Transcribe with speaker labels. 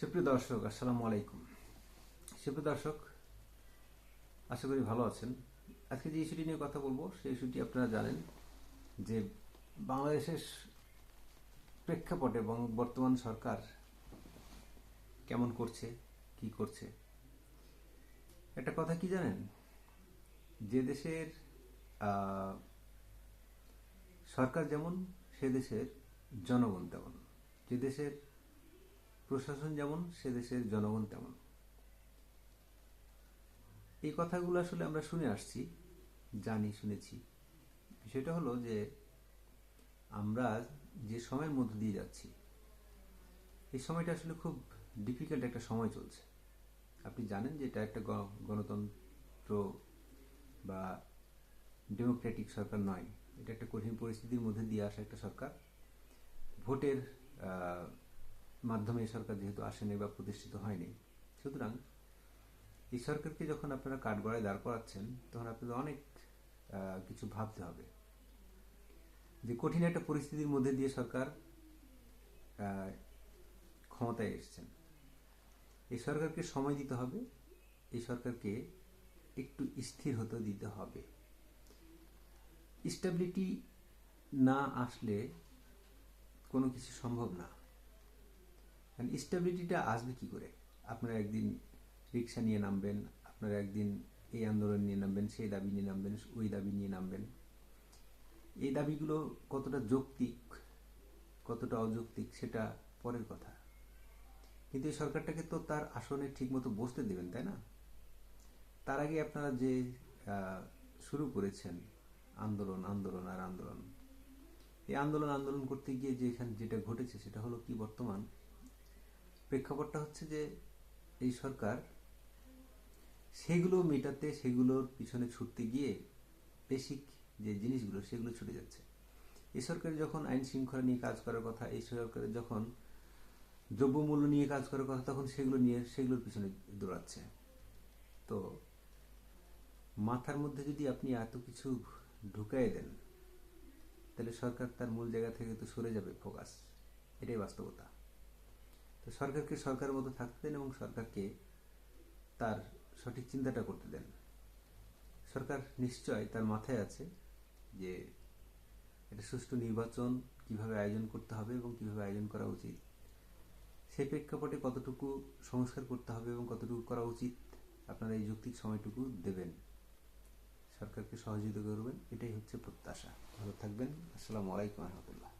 Speaker 1: সুপ্রিয় দর্শক, আসসালামু আলাইকুম। সুপ্রিয় দর্শক, আশা করি ভালো আছেন। আজকে যে ইস্যুটি নিয়ে কথা বলব, সেই ইস্যুটি আপনারা জানেন যে বাংলাদেশের প্রেক্ষাপটে এবং বর্তমান সরকার কেমন করছে, কি করছে। একটা কথা কি জানেন? যে দেশের সরকার যেমন, সে দেশের জনগণ তেমন। যে দেশের প্রশাসন যেমন, সে দেশের জনগণ তেমন। এই কথাগুলো আসলে আমরা শুনে আসছি, জানি, শুনেছি। বিষয়টা হলো যে, আমরা যে সময়ের মধ্য দিয়ে যাচ্ছি, এই সময়টা আসলে খুব ডিফিকাল্ট একটা সময় চলছে। আপনি জানেন যে এটা একটা গণতন্ত্র বা ডেমোক্রেটিক সরকার নয়। এটা একটা কঠিন পরিস্থিতির মধ্যে দিয়ে আসা একটা সরকার। ভোটের মাধ্যমে এই সরকার যেহেতু আসেনি বা প্রতিষ্ঠিত হয়নি, সুতরাং এই সরকারকে যখন আপনারা কাঠগড়ায় দাঁড় করাচ্ছেন, তখন আপনাদের অনেক কিছু ভাবতে হবে। যে কঠিন একটা পরিস্থিতির মধ্যে দিয়ে সরকার ক্ষমতায় এসেছেন। এই সরকারকে সময় দিতে হবে, এই সরকারকে একটু স্থির হতে দিতে হবে। স্টেবিলিটি না আসলে কোনো কিছু সম্ভব না। স্টেবিলিটিটা আসবে কি করে? আপনারা একদিন রিক্সা নিয়ে নামবেন, আপনারা একদিন এই আন্দোলন নিয়ে নামবেন, সেই দাবি নিয়ে নামবেন, ওই দাবি নিয়ে নামবেন। এই দাবিগুলো কতটা যৌক্তিক, কতটা অযৌক্তিক, সেটা পরের কথা। কিন্তু এই সরকারটাকে তো তার আসনে ঠিকমতো বসতে দেবেন, তাই না? তার আগে আপনারা যে শুরু করেছেন, আন্দোলন আন্দোলন আর আন্দোলন। এই আন্দোলন আন্দোলন করতে গিয়ে যে এখানে যেটা ঘটেছে, সেটা হলো কি বর্তমান? প্রেক্ষাপটটা হচ্ছে যে এই সরকার সেগুলো মেটাতে, সেগুলোর পিছনে ছুটতে গিয়ে বেসিক যে জিনিসগুলো, সেগুলো ছুটে যাচ্ছে। এই সরকারের যখন আইন শৃঙ্খলা নিয়ে কাজ করার কথা, এই সরকারের যখন দ্রব্যমূল্য নিয়ে কাজ করার কথা, তখন সেগুলো নিয়ে, সেগুলোর পিছনে দৌড়াচ্ছে। তো মাথার মধ্যে যদি আপনি এত কিছু ঢুকাই দেন, তাহলে সরকার তার মূল জায়গা থেকে তো সরে যাবে ফোকাস। এটাই বাস্তবতা। সরকারকে সরকারের মতো থাকতে দেন এবং সরকারকে তার সঠিক চিন্তাটা করতে দেন। সরকার নিশ্চয় তার মাথায় আছে যে এটা সুষ্ঠু নির্বাচন কীভাবে আয়োজন করতে হবে এবং কীভাবে আয়োজন করা উচিত। সেই প্রেক্ষাপটে কতটুকু সংস্কার করতে হবে এবং কতটুকু করা উচিত আপনারা এই যৌক্তিক সময়টুকু দেবেন। সরকারকে সহযোগিতা করবেন, এটাই হচ্ছে প্রত্যাশা। ভালো থাকবেন। আসসালামু আলাইকুম রহমতুল্লাহ।